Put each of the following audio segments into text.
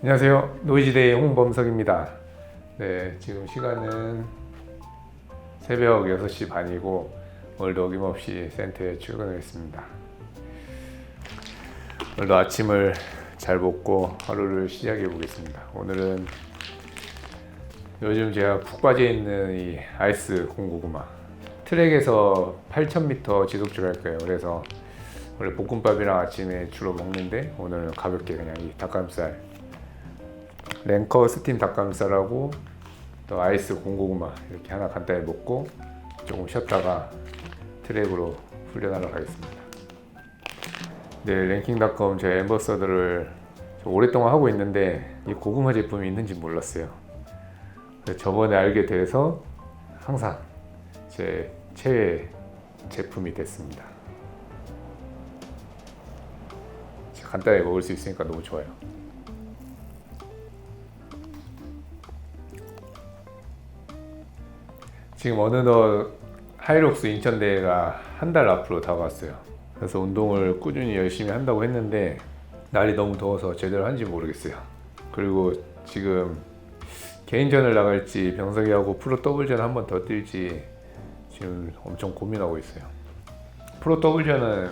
안녕하세요. 노이지대의 홍범석입니다. 네, 지금 시간은 새벽 6시 반이고 오늘도 어김없이 센터에 출근을 했습니다. 오늘도 아침을 잘 먹고 하루를 시작해 보겠습니다. 오늘은 요즘 제가 푹 빠져 있는 이 아이스 공고구마 트랙에서 8,000m 지속주로 할 거예요. 그래서 원래 볶음밥이랑 아침에 주로 먹는데 오늘은 가볍게 그냥 이 닭가슴살 랭커 스팀 닭가슴살하고 또 아이스 공고구마 이렇게 하나 간단히 먹고 조금 쉬었다가 트랙으로 훈련하러 가겠습니다. 네, 랭킹닷컴 제 엠버서더를 좀 오랫동안 하고 있는데 이 고구마 제품이 있는지 몰랐어요. 저번에 알게 돼서 항상 제 최애 제품이 됐습니다. 간단히 먹을 수 있으니까 너무 좋아요. 지금 어느덧 하이록스 인천 대회가 한 달 앞으로 다가왔어요. 그래서 운동을 꾸준히 열심히 한다고 했는데 날이 너무 더워서 제대로 한지 모르겠어요. 그리고 지금 개인전을 나갈지 병석이하고 프로 더블전 한 번 더 뛸지 지금 엄청 고민하고 있어요. 프로 더블전은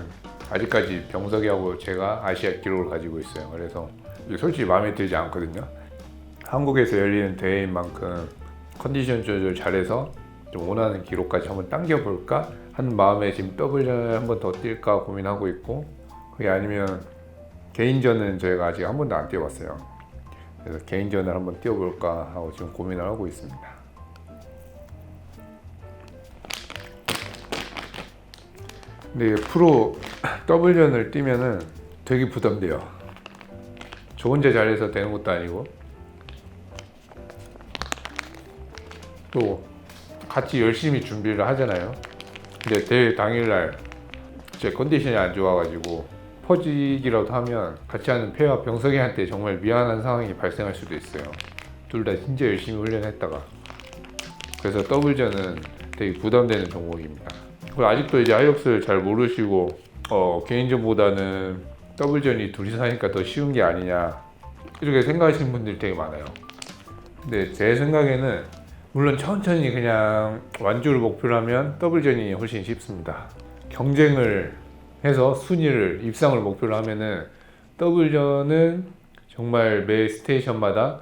아직까지 병석이하고 제가 아시아 기록을 가지고 있어요. 그래서 솔직히 마음에 들지 않거든요. 한국에서 열리는 대회인 만큼 컨디션 조절 잘해서 좀 원하는 기록까지 한번 당겨볼까 하는 마음에 지금 더블전 한번 더 뛸까 고민하고 있고 그게 아니면 개인전은 저희가 아직 한 번도 안 뛰어봤어요. 그래서 개인전을 한번 뛰어볼까 하고 지금 고민을 하고 있습니다. 근데 프로 더블전을 뛰면은 되게 부담돼요. 저 혼자 잘해서 되는 것도 아니고 또 같이 열심히 준비를 하잖아요. 근데 대회 당일날 제 컨디션이 안 좋아가지고 퍼지기라도 하면 같이 하는 폐와 병석이한테 정말 미안한 상황이 발생할 수도 있어요. 둘 다 진짜 열심히 훈련했다가 그래서 더블전은 되게 부담되는 종목입니다. 그리고 아직도 이제 하이록스를 잘 모르시고 어, 개인전보다는 더블전이 둘이서 하니까 더 쉬운 게 아니냐 이렇게 생각하시는 분들이 되게 많아요. 근데 제 생각에는 물론 천천히 그냥 완주를 목표로 하면 더블전이 훨씬 쉽습니다. 경쟁을 해서 순위를 입상을 목표로 하면은 더블전은 정말 매 스테이션마다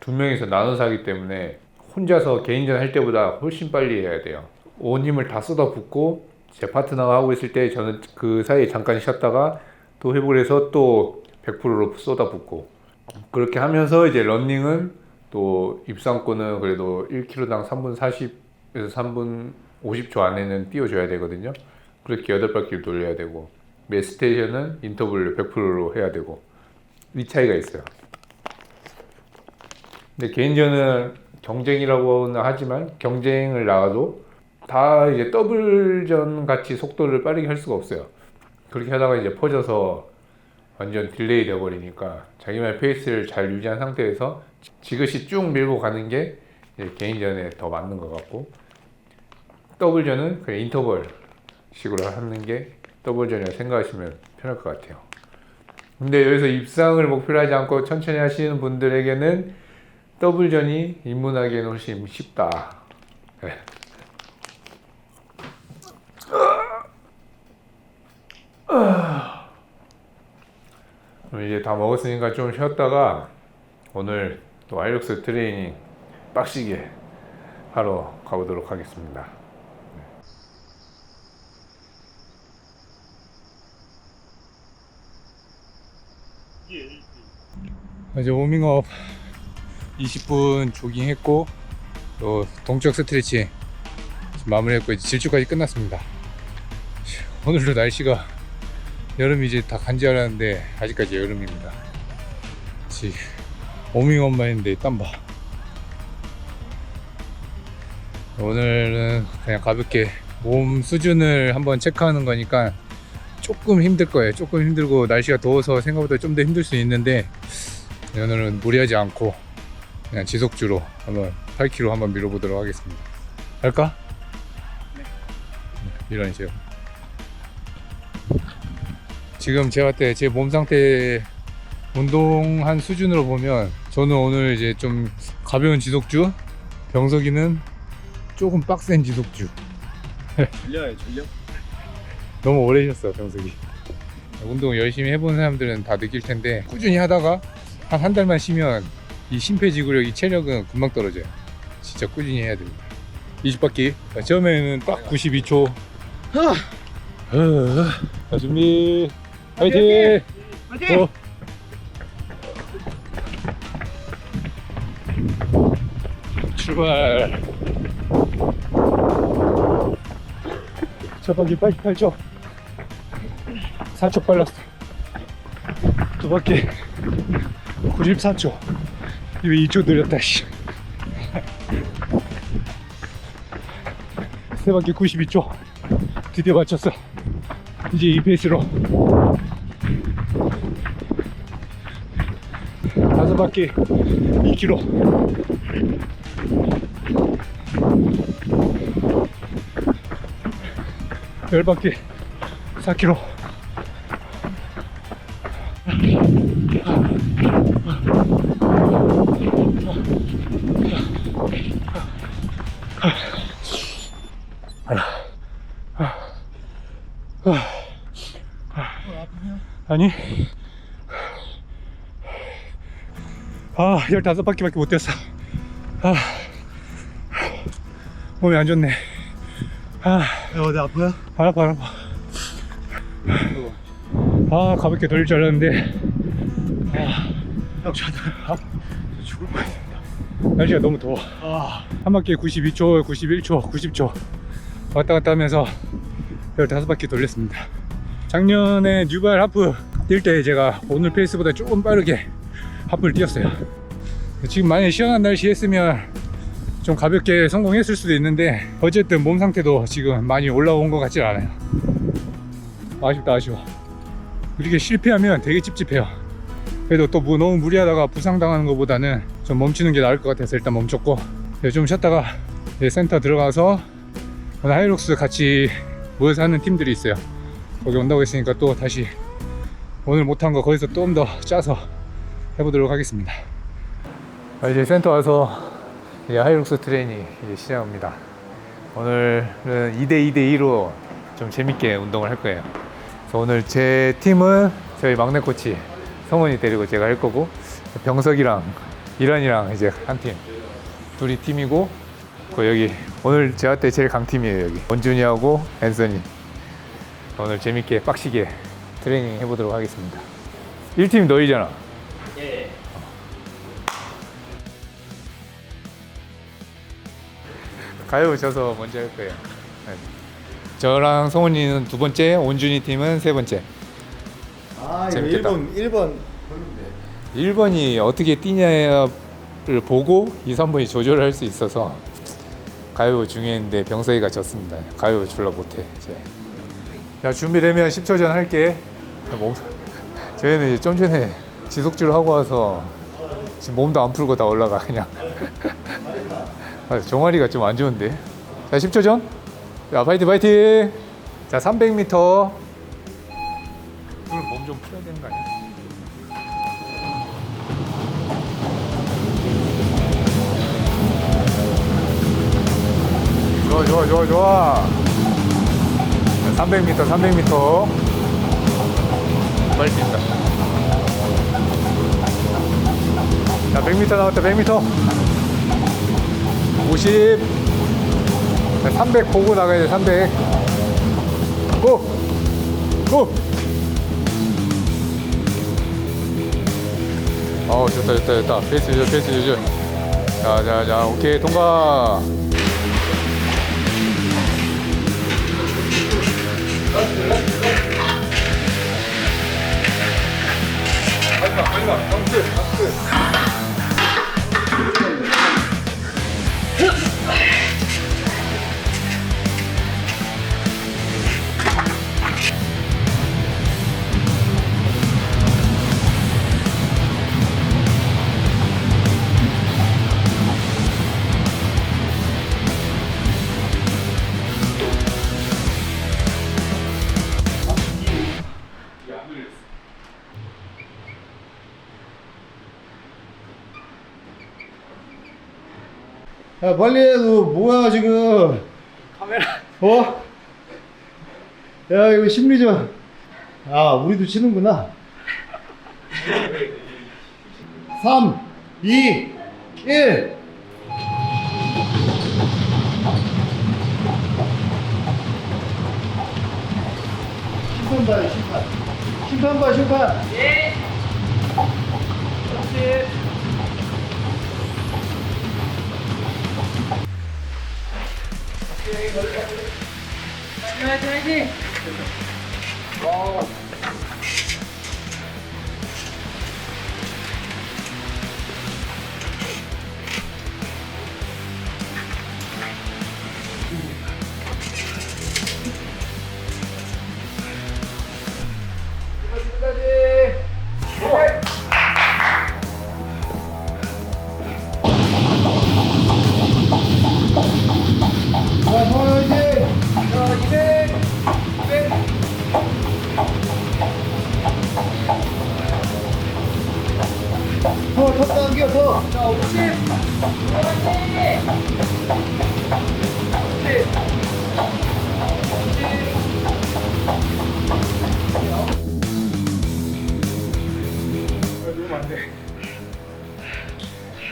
두 명이서 나눠서 하기 때문에 혼자서 개인전 할 때보다 훨씬 빨리 해야 돼요. 온 힘을 다 쏟아붓고 제 파트너가 하고 있을 때 저는 그 사이에 잠깐 쉬었다가 또 회복을 해서 또 100%로 쏟아붓고 그렇게 하면서 이제 런닝은 또 입상권은 그래도 1km당 3분 40에서 3분 50초 안에는 띄워줘야 되거든요. 그렇게 8바퀴를 돌려야 되고 매 스테이션은 인터벌 100%로 해야 되고 이 차이가 있어요. 근데 개인전은 경쟁이라고는 하지만 경쟁을 나가도 다 이제 더블전 같이 속도를 빠르게 할 수가 없어요. 그렇게 하다가 이제 퍼져서 완전 딜레이 되어버리니까 자기만의 페이스를 잘 유지한 상태에서 지그시 쭉 밀고 가는 게 개인전에 더 맞는 것 같고 더블전은 그냥 인터벌 식으로 하는 게 더블전이라고 생각하시면 편할 것 같아요. 근데 여기서 입상을 목표로 하지 않고 천천히 하시는 분들에게는 더블전이 입문하기에는 훨씬 쉽다. 네. 그럼 이제 다 먹었으니까 좀 쉬었다가 오늘 또 아이룩스 트레이닝 빡시게 하러 가보도록 하겠습니다. 이제 워밍업 20분 조깅 했고 또 동적 스트레칭 마무리했고 이제 질주까지 끝났습니다. 오늘도 날씨가 여름이 이제 다 간지 알았는데 아직까지 여름입니다. 지금 워밍업만 했는데 땀 봐. 오늘은 그냥 가볍게 몸 수준을 한번 체크하는 거니까 조금 힘들 거예요. 조금 힘들고 날씨가 더워서 생각보다 좀 더 힘들 수 있는데 오늘은 무리하지 않고 그냥 지속주로 한번 8kg 한번 밀어보도록 하겠습니다. 할까? 네. 밀어주세요. 지금 제가 때 제 몸 상태 운동한 수준으로 보면 저는 오늘 이제 좀 가벼운 지속주, 병석이는 조금 빡센 지속주. 졸려요 졸려? 너무 오래 쉬었어 병석이. 운동 열심히 해본 사람들은 다 느낄 텐데 꾸준히 하다가 한 한 달만 쉬면 이 심폐지구력, 이 체력은 금방 떨어져요. 진짜 꾸준히 해야 됩니다. 20바퀴. 자, 처음에는 딱 92초. 자, 준비. 화이팅! 어. 출발. 첫 바퀴 88초. 4초 빨랐어. 두 바퀴 94초. 이거 2초 느렸다, 씨. 세 바퀴 92초. 드디어 맞췄어. 이제 이 페이스로. 바퀴 2km. 열 바퀴 4km. 아니 아 15바퀴밖에 못 뛰었어. 아 몸이 안 좋네. 아. 야 어디 아파요? 안 아파 안 아파. 아 가볍게 돌릴 줄 알았는데. 형 저도 죽을 뻔했습니다. 날씨가 너무 더워. 아. 한 바퀴에 92초, 91초, 90초. 왔다 갔다 하면서 15바퀴 돌렸습니다. 작년에 뉴발 하프 뛸 때 제가 오늘 페이스보다 조금 빠르게 하프를 뛰었어요. 지금 만약에 시원한 날씨 했으면 좀 가볍게 성공했을 수도 있는데 어쨌든 몸 상태도 지금 많이 올라온 것 같진 않아요. 아쉽다 아쉬워. 이렇게 실패하면 되게 찝찝해요. 그래도 또 뭐 너무 무리하다가 부상당하는 것보다는 좀 멈추는 게 나을 것 같아서 일단 멈췄고 네, 좀 쉬었다가 네, 센터 들어가서 하이록스 같이 모여서 하는 팀들이 있어요 거기 온다고 했으니까 또 다시 오늘 못한 거 거기서 좀 더 짜서 해보도록 하겠습니다. 아, 이제 센터 와서 이제 하이록스 트레이닝 이제 시작합니다. 오늘은 2대 2대 2로 좀 재밌게 운동을 할 거예요. 그래서 오늘 제 팀은 저희 막내 코치 성원이 데리고 제가 할 거고 병석이랑 이란이랑 이제 한 팀. 둘이 팀이고 그 여기 오늘 제가 때 제일 강팀이에요 여기. 원준이하고 앤서니. 오늘 재밌게 빡시게 트레이닝 해보도록 하겠습니다. 1팀 너희잖아 예. 가요 져서 먼저 할 거예요 네. 저랑 성훈이는 두 번째 원준이 팀은 세 번째 아 이거 재밌겠다. 1번 1번 1번이 어떻게 뛰냐를 보고 2, 3번이 조절을 할 수 있어서 가요 중요했는데 병석이가 졌습니다. 가요 졸라 못해 이제. 자 준비되면 10초 전 할게. 몸, 저희는 이제 좀 전에 지속주를 하고 와서 지금 몸도 안 풀고 다 올라가 그냥. 아, 종아리가 좀 안 좋은데. 자 10초 전. 자 파이팅 파이팅. 자 300m. 오늘 몸좀 풀어야 되는 거 아니야? 좋아 좋아 좋아 좋아 300m 300m 빨리 뛴다 100m 나왔다 100m 50 300 보고 나가야 돼 300. 고! 고! 어 좋다 좋다 좋다 페이스 유저 페이스 유저 자자자 오케이 통과 빨리 가 빨리 가 야 빨리 해 너 뭐야 지금? 카메라. 어? 야 이거 심리전 아 우리도 치는구나. 3 2 1 심판 봐요 심판. 심판 봐 심판 자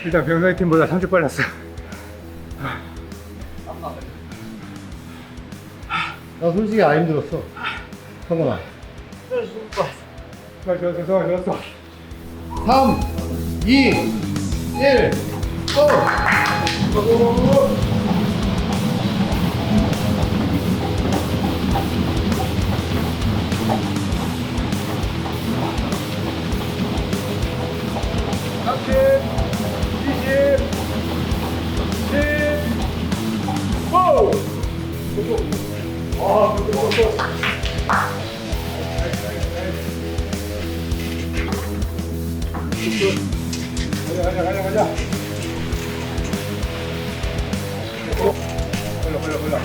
일단 병사의 팀보다 3초 빨랐어. 나 솔직히 안 힘들었어 성환아 좋아, 좋았어, 좋아, 좋았어. 3 2 1 고! 가자, 가자, 가자, 가자. 걸려, 걸려, 걸려.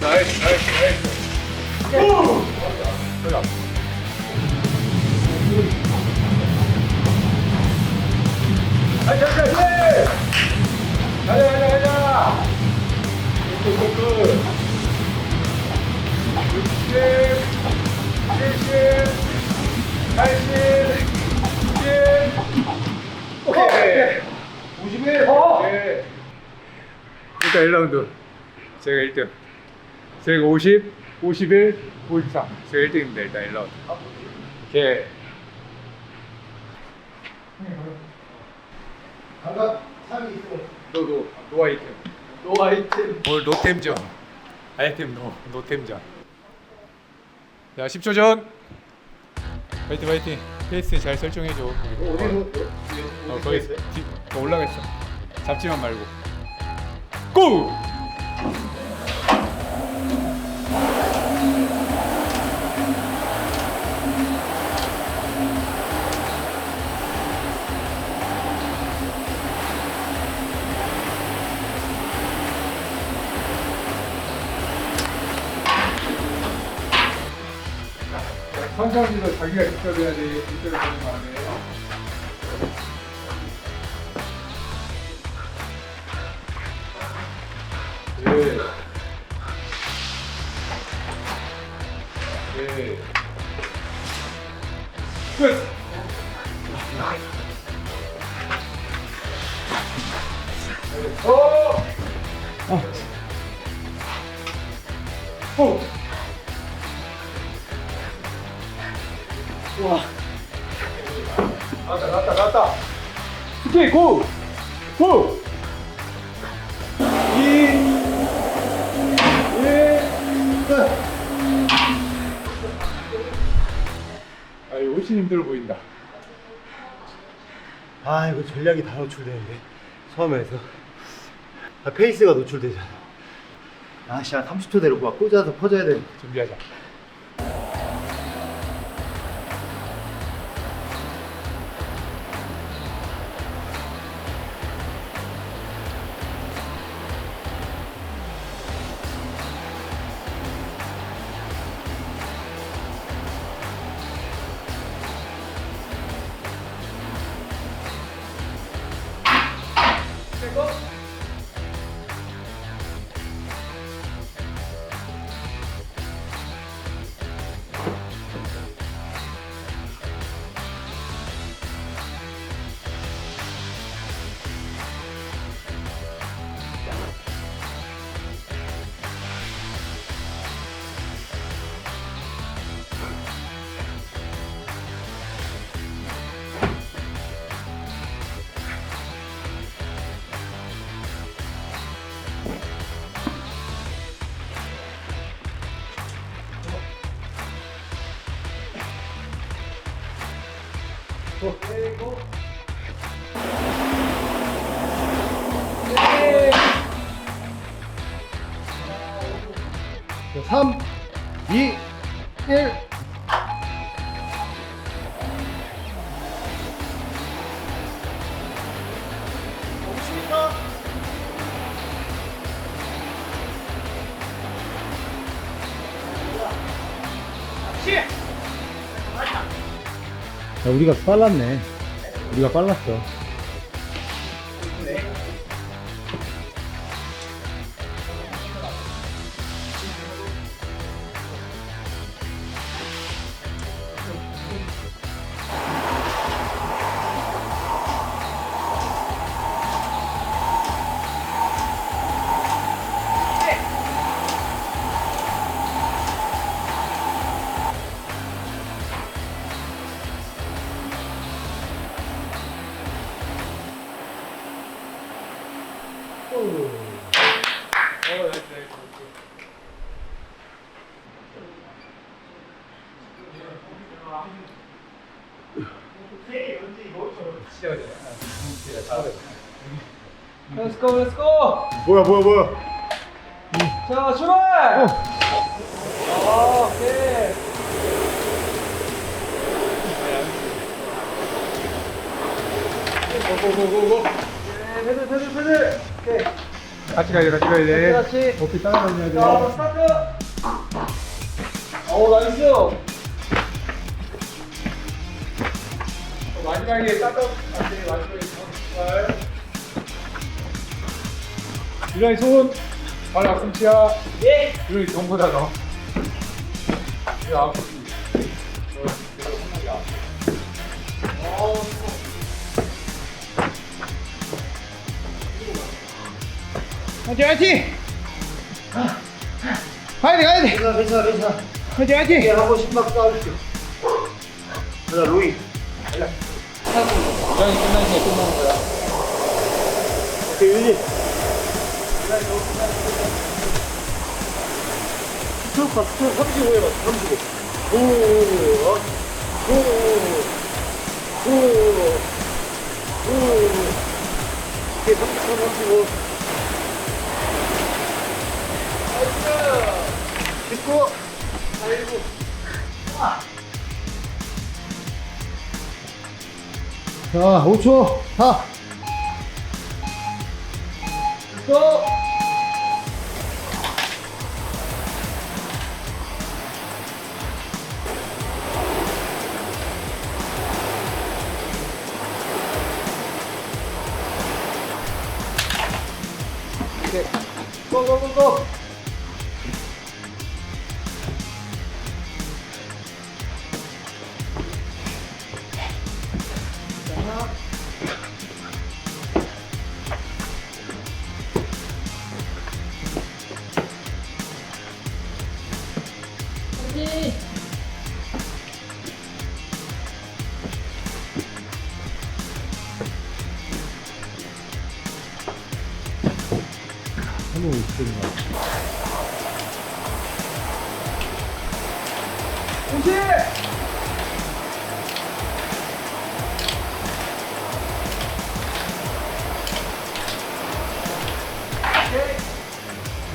나이스, 나이스, 나이스. 오! 걸려. 가자, 가자, 가자. 가자, 가자, 가자. 굿, 굿, 굿. 60, 70, 80, 90. 오케이. 51. 어. 일단 1라운드 제가 1등. 제가 50, 51, 53. 제가 1등입니다. 일단 1라운드. 오케이. 감각 3이 있어 노노 노 아이템. 노 아이템. 오늘 노템전. 아이템 노 노템전. 자 10초 전. 화이팅 화이팅. 페이스 잘 설정해 줘. 어디서 어 거기 뒤, 더 올라갔어. 잡지만 말고. 고! 선상지도 자기가 직접 해야 돼. 직접 해야 돼. 예. 예. 노출되는데 처음에서. 아, 페이스가 노출되잖아. 아씨 한 30초 내로 막 꽂아서 퍼져야 돼 준비하자. 자, 우리가 빨랐네. 우리가 빨랐어. Let's go, let's go! 뭐야, 뭐야, 뭐야. 자, 출발! 어, 오케이. 고고고고고. 네, 페들, 페들, 페들. 오케이. 같이 가야 돼 같이 가야 돼 같이. 높이 따라다녀야 돼 자, 스타트! 오, 나이스! 마지막에 따뜻 마지막에 정말 유란이 손 발 앞꿈치야 예! 유란이 전보다 너 야, 앞꿈치 화이팅, 화이팅! 화이팅, 화이팅! 괜찮아, 괜찮아, 괜찮아. 화이팅, 화이팅! 한번 심박 쌓아줄게. 자, 로이. 부장이 끝나니까 끝나는 거야. 오케이, 윤리. 스트로크 가, 스트로크 35 해봐, 35. 오, 오, 오, 오, 오. 오케이, 33, 35. 됐고. 아이고. 자, 5초. 4. 또! 고고고고! 한번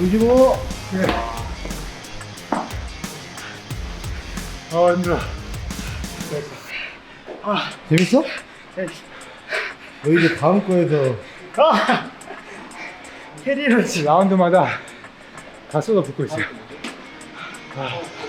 55. 예. 아, 힘들어. 아, 재밌어? 예. 이제 다음 거에서 아! 캐리를 라운드마다 다 쏟아붓고 있어요. 아.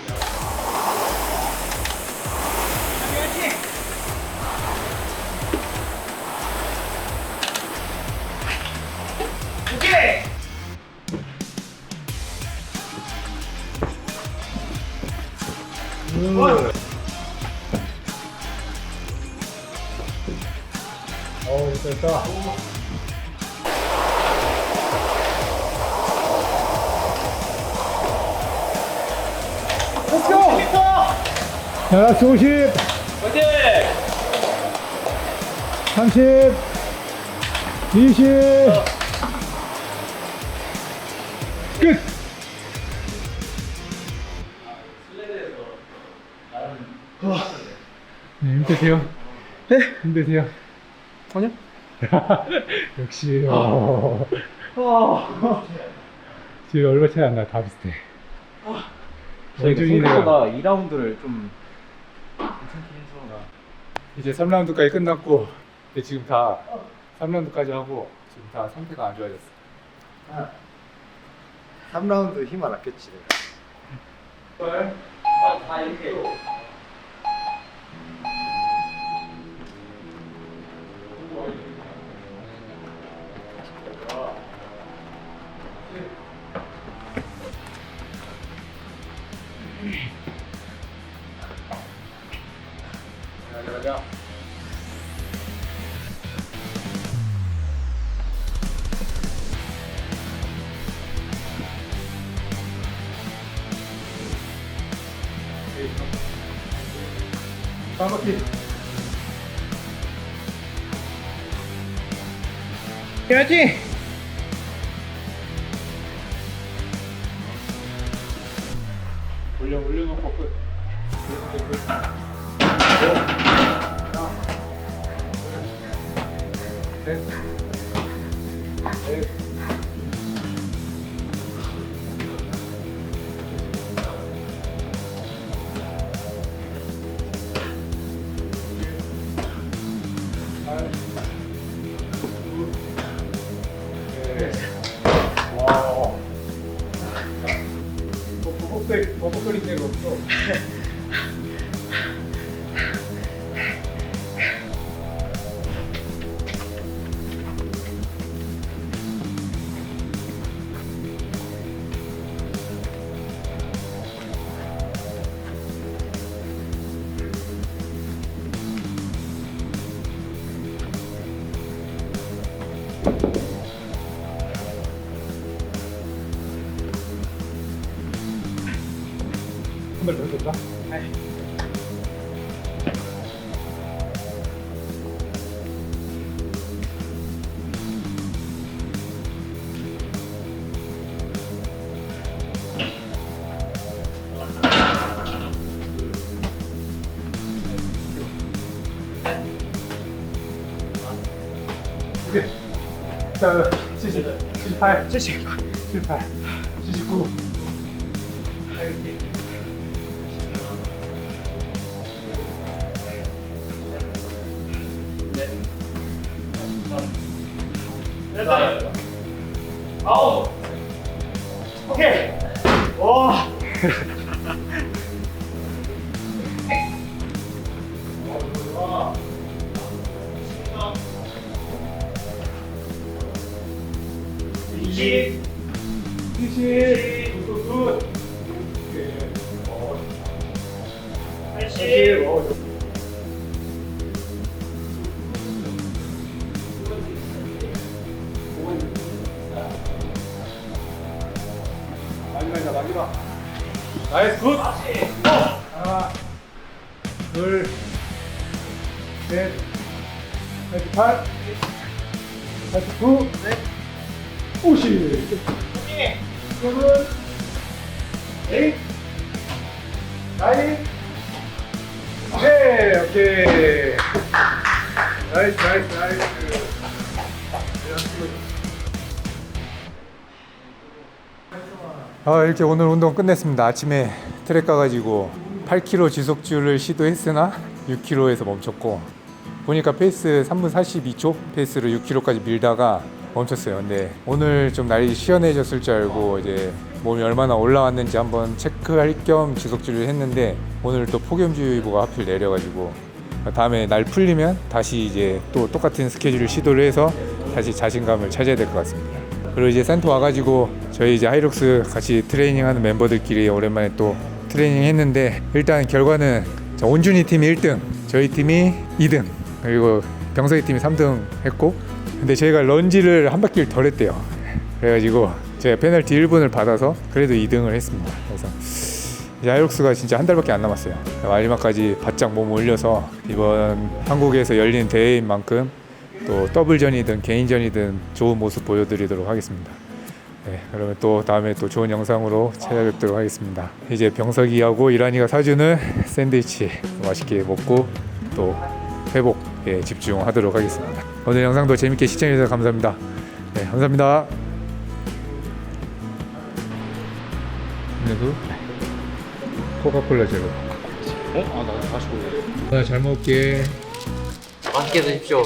어우 됐다. 자, 50. 화이팅! 30. 20. 힘드세요? 네? 힘드세요? 아니요. 역시 어. 지금 얼마 차이 안 나. 다 비슷해. 영준이네가 생각보다 2라운드를 좀 괜찮게 해서 이제 3라운드까지 끝났고 근데 지금 다 3라운드까지 하고 지금 다 상태가 안 좋아졌어. 3라운드 힘 안 아꼈지. 다 이렇게 해야지 올려 올려놓고 끝. 올려놓고 끝. 넷. 넷. 한발더 줬다? 오케이. 자, 70, 78, 70, 78, 79. 이십, 이십, 굿, 굿. 오케이. 어. 팔십. 나이스, 굿. 하나, 둘, 셋, 88, 89, 넷. 오십. 세븐, 에잇, 나인, 오케이, 오케이. 나이스, 나이스, 나이스. 아, 이렇게 오늘 운동 끝냈습니다. 아침에 트랙 가가지고 8km 지속주를 시도했으나 6km에서 멈췄고 보니까 페이스 3분 42초 페이스로 6km까지 밀다가 멈췄어요. 근데 오늘 좀 날이 시원해졌을 줄 알고 이제 몸이 얼마나 올라왔는지 한번 체크할 겸 지속주를 했는데 오늘 또 폭염주의보가 하필 내려가지고 다음에 날 풀리면 다시 이제 또 똑같은 스케줄을 시도를 해서 다시 자신감을 찾아야 될 것 같습니다. 그리고 이제 센터 와가지고 저희 이제 하이록스 같이 트레이닝하는 멤버들끼리 오랜만에 또 트레이닝 했는데 일단 결과는 저 온준이 팀이 1등, 저희 팀이 2등, 그리고 병석이 팀이 3등 했고 근데 저희가 런지를 한 바퀴를 덜 했대요. 그래가지고 제가 페널티 1분을 받아서 그래도 2등을 했습니다. 그래서 이제 하이록스가 진짜 한 달밖에 안 남았어요. 마지막까지 바짝 몸 올려서 이번 한국에서 열린 대회인 만큼 또 더블전이든 개인전이든 좋은 모습 보여드리도록 하겠습니다. 네, 그러면 또 다음에 또 좋은 영상으로 찾아뵙도록 하겠습니다. 이제 병석이하고 이란이가 사주는 샌드위치 맛있게 먹고 또 회복 예, 집중하도록 하겠습니다. 오늘 영상도 재밌게 시청해주셔서 감사합니다. 네, 감사합니다. 그래도 코카콜라 제로. 어? 아, 나 다시 올래. 잘 먹을게. 맛있게 드십시오.